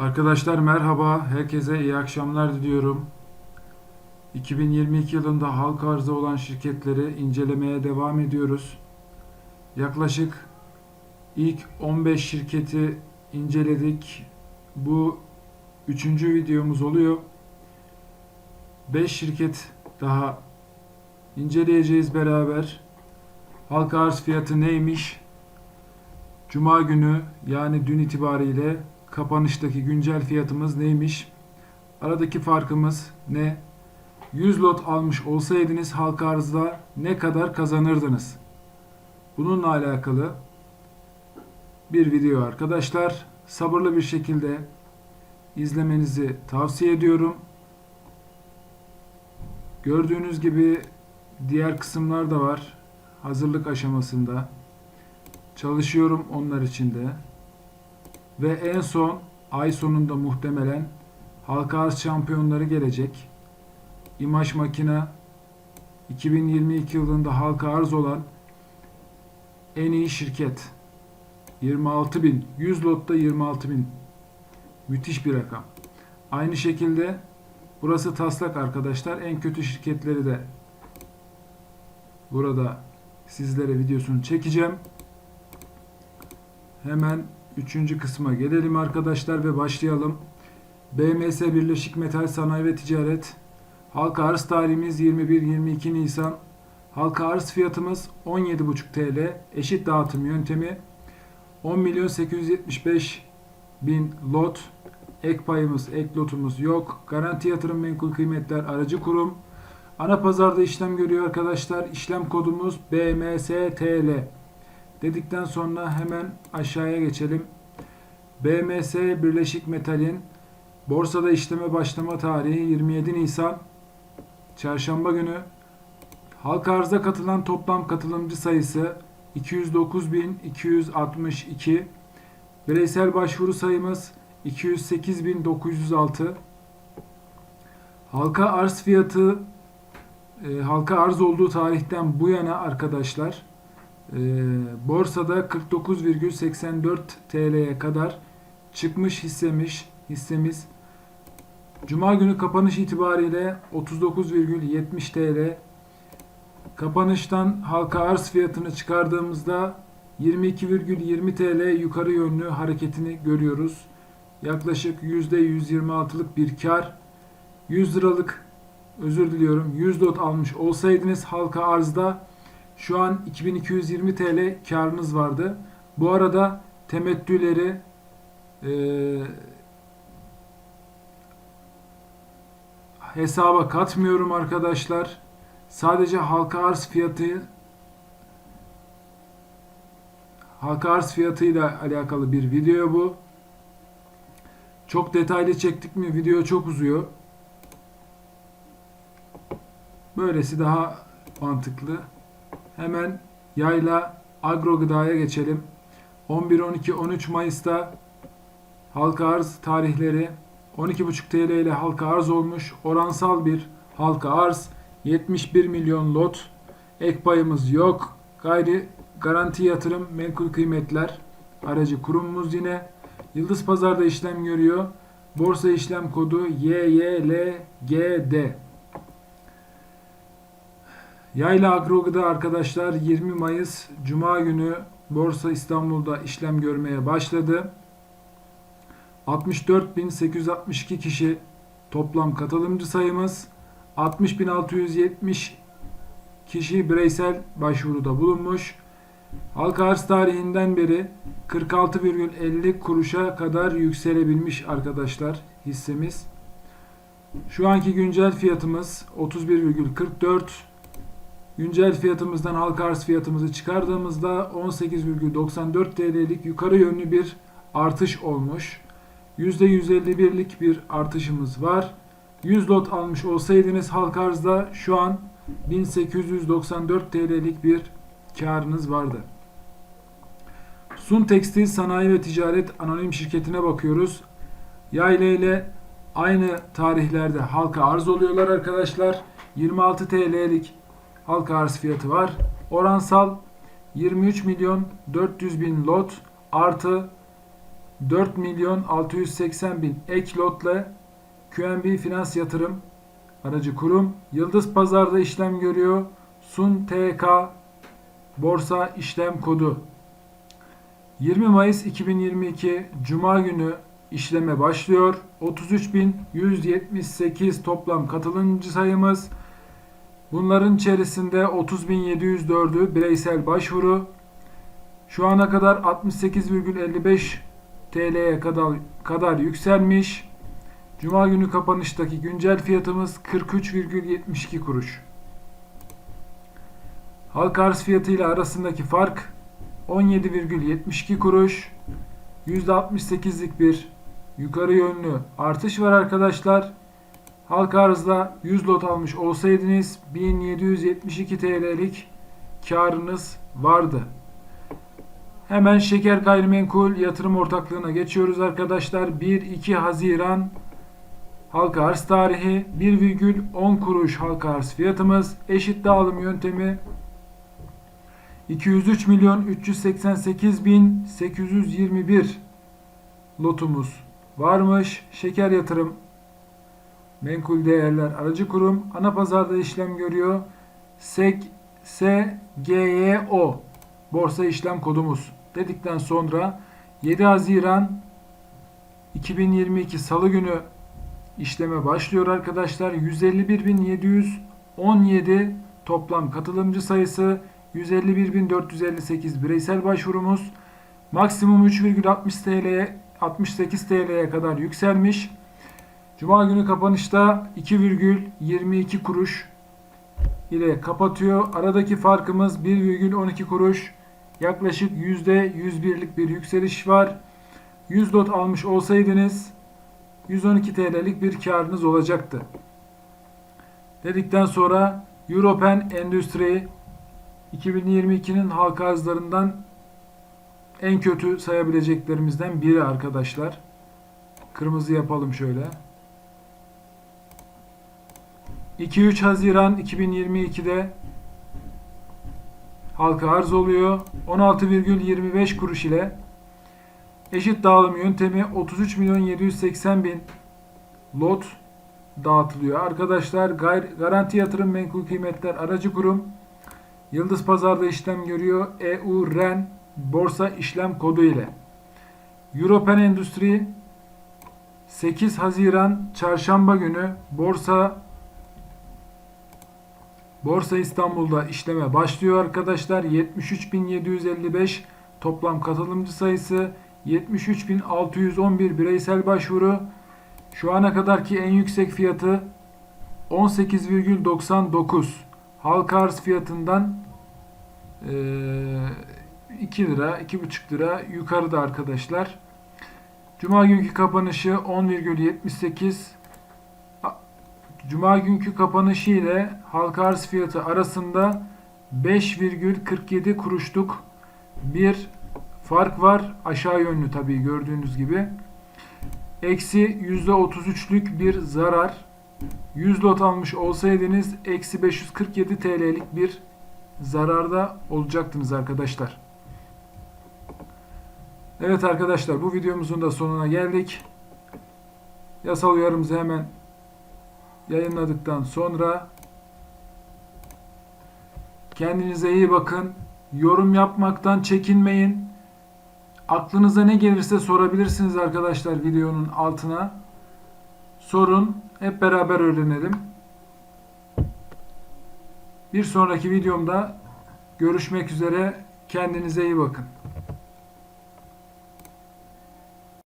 Arkadaşlar merhaba, herkese iyi akşamlar diliyorum. 2022 yılında halka arzı olan şirketleri incelemeye devam ediyoruz. Yaklaşık ilk 15 şirketi inceledik. Bu üçüncü videomuz oluyor. 5 şirket daha inceleyeceğiz beraber. Halka arz fiyatı neymiş? Cuma günü yani dün itibariyle kapanıştaki güncel fiyatımız neymiş? Aradaki farkımız ne? 100 lot almış olsaydınız halka arzda ne kadar kazanırdınız? Bununla alakalı bir video arkadaşlar. Sabırlı bir şekilde izlemenizi tavsiye ediyorum. Gördüğünüz gibi diğer kısımlar da var. Hazırlık aşamasında. Çalışıyorum onlar için de. Ve en son ay sonunda muhtemelen halka arz şampiyonları gelecek. İmaj Makina 2022 yılında halka arz olan en iyi şirket. 26 bin. 100 lotta 26 bin. Müthiş bir rakam. Aynı şekilde burası taslak arkadaşlar. En kötü şirketleri de burada sizlere videosunu çekeceğim. Hemen Üçüncü kısma gelelim arkadaşlar ve başlayalım. BMS Birleşik Metal Sanayi ve Ticaret Halka arz tarihimiz 21-22 Nisan. Halka arz fiyatımız 17,5 TL. Eşit dağıtım yöntemi 10 milyon 875 bin lot. Ek payımız, ek lotumuz yok. Garanti yatırım menkul kıymetler aracı kurum. Ana pazarda işlem görüyor arkadaşlar. İşlem kodumuz BMSTL dedikten sonra hemen aşağıya geçelim. BMS Birleşik Metal'in borsada işleme başlama tarihi 27 Nisan Çarşamba günü. Halka arza katılan toplam katılımcı sayısı 209.262 bireysel başvuru sayımız 208.906 halka arz fiyatı e, halka arz olduğu tarihten bu yana arkadaşlar e, borsada 49,84 TL'ye kadar çıkmış hissemiş hissemiz Cuma günü kapanış itibariyle 39,70 TL kapanıştan halka arz fiyatını çıkardığımızda 22,20 TL yukarı yönlü hareketini görüyoruz. Yaklaşık %126'lık bir kar. 100 liralık özür diliyorum 100 lot almış olsaydınız halka arzda şu an 2220 TL karınız vardı. Bu arada temettüleri e, hesaba katmıyorum arkadaşlar. Sadece halka arz fiyatı halka arz fiyatıyla alakalı bir video bu. Çok detaylı çektik mi video çok uzuyor. Böylesi daha mantıklı. Hemen yayla agro gıdaya geçelim. 11, 12, 13 Mayıs'ta halka arz tarihleri 12,5 TL ile halka arz olmuş. Oransal bir halka arz. 71 milyon lot. Ek payımız yok. Gayri garanti yatırım menkul kıymetler. Aracı kurumumuz yine. Yıldız Pazar'da işlem görüyor. Borsa işlem kodu YYLGD. Yayla Agrogı'da arkadaşlar 20 Mayıs Cuma günü Borsa İstanbul'da işlem görmeye başladı. 64.862 kişi toplam katılımcı sayımız. 60.670 kişi bireysel başvuruda bulunmuş. Halka arz tarihinden beri 46,50 kuruşa kadar yükselebilmiş arkadaşlar hissemiz. Şu anki güncel fiyatımız 31,44 Güncel fiyatımızdan halka arz fiyatımızı çıkardığımızda 18,94 TL'lik yukarı yönlü bir artış olmuş. %151'lik bir artışımız var. 100 lot almış olsaydınız halka arzda şu an 1894 TL'lik bir karınız vardı. Sun Tekstil Sanayi ve Ticaret Anonim Şirketi'ne bakıyoruz. Yayla ile aynı tarihlerde halka arz oluyorlar arkadaşlar. 26 TL'lik halka arz fiyatı var. Oransal 23 milyon 400 bin lot artı 4 milyon 680 bin ek lotla QNB Finans Yatırım aracı kurum Yıldız Pazar'da işlem görüyor. Sun TK borsa işlem kodu 20 Mayıs 2022 Cuma günü işleme başlıyor. 33.178 toplam katılımcı sayımız. Bunların içerisinde 30.704'ü bireysel başvuru. Şu ana kadar 68,55 TL'ye kadar, kadar yükselmiş. Cuma günü kapanıştaki güncel fiyatımız 43,72 kuruş. Halka arz fiyatı ile arasındaki fark 17,72 kuruş. %68'lik bir yukarı yönlü artış var arkadaşlar. Halka arzda 100 lot almış olsaydınız 1772 TL'lik karınız vardı. Hemen Şeker Gayrimenkul Yatırım Ortaklığı'na geçiyoruz arkadaşlar. 1-2 Haziran halka arz tarihi 1,10 kuruş halka arz fiyatımız. Eşit dağılım yöntemi 203 milyon 388 bin 821 lotumuz varmış. Şeker yatırım menkul değerler aracı kurum ana pazarda işlem görüyor. SEG SGYO borsa işlem kodumuz dedikten sonra 7 Haziran 2022 Salı günü işleme başlıyor arkadaşlar. 151.717 toplam katılımcı sayısı 151.458 bireysel başvurumuz maksimum 3,60 TL'ye 68 TL'ye kadar yükselmiş. Cuma günü kapanışta 2,22 kuruş ile kapatıyor. Aradaki farkımız 1,12 kuruş. Yaklaşık %101'lik bir yükseliş var. 100 lot almış olsaydınız 112 TL'lik bir karınız olacaktı. Dedikten sonra European Endüstri 2022'nin halka arzlarından en kötü sayabileceklerimizden biri arkadaşlar. Kırmızı yapalım şöyle. 2-3 Haziran 2022'de halka arz oluyor. 16,25 kuruş ile eşit dağılım yöntemi 33 milyon 780 bin lot dağıtılıyor. Arkadaşlar garanti yatırım menkul kıymetler aracı kurum Yıldız Pazar'da işlem görüyor. EU REN borsa işlem kodu ile. European Endüstri 8 Haziran çarşamba günü borsa Borsa İstanbul'da işleme başlıyor arkadaşlar. 73.755 toplam katılımcı sayısı, 73.611 bireysel başvuru. Şu ana kadarki en yüksek fiyatı 18,99. Halka arz fiyatından eee, 2 lira, 2,5 lira yukarıda arkadaşlar. Cuma günkü kapanışı 10,78 Cuma günkü kapanışı ile halka arz fiyatı arasında 5,47 kuruşluk bir fark var. Aşağı yönlü tabii gördüğünüz gibi. Eksi %33'lük bir zarar. 100 lot almış olsaydınız eksi 547 TL'lik bir zararda olacaktınız arkadaşlar. Evet arkadaşlar bu videomuzun da sonuna geldik. Yasal uyarımızı hemen yayınladıktan sonra kendinize iyi bakın. Yorum yapmaktan çekinmeyin. Aklınıza ne gelirse sorabilirsiniz arkadaşlar videonun altına. Sorun. Hep beraber öğrenelim. Bir sonraki videomda görüşmek üzere. Kendinize iyi bakın.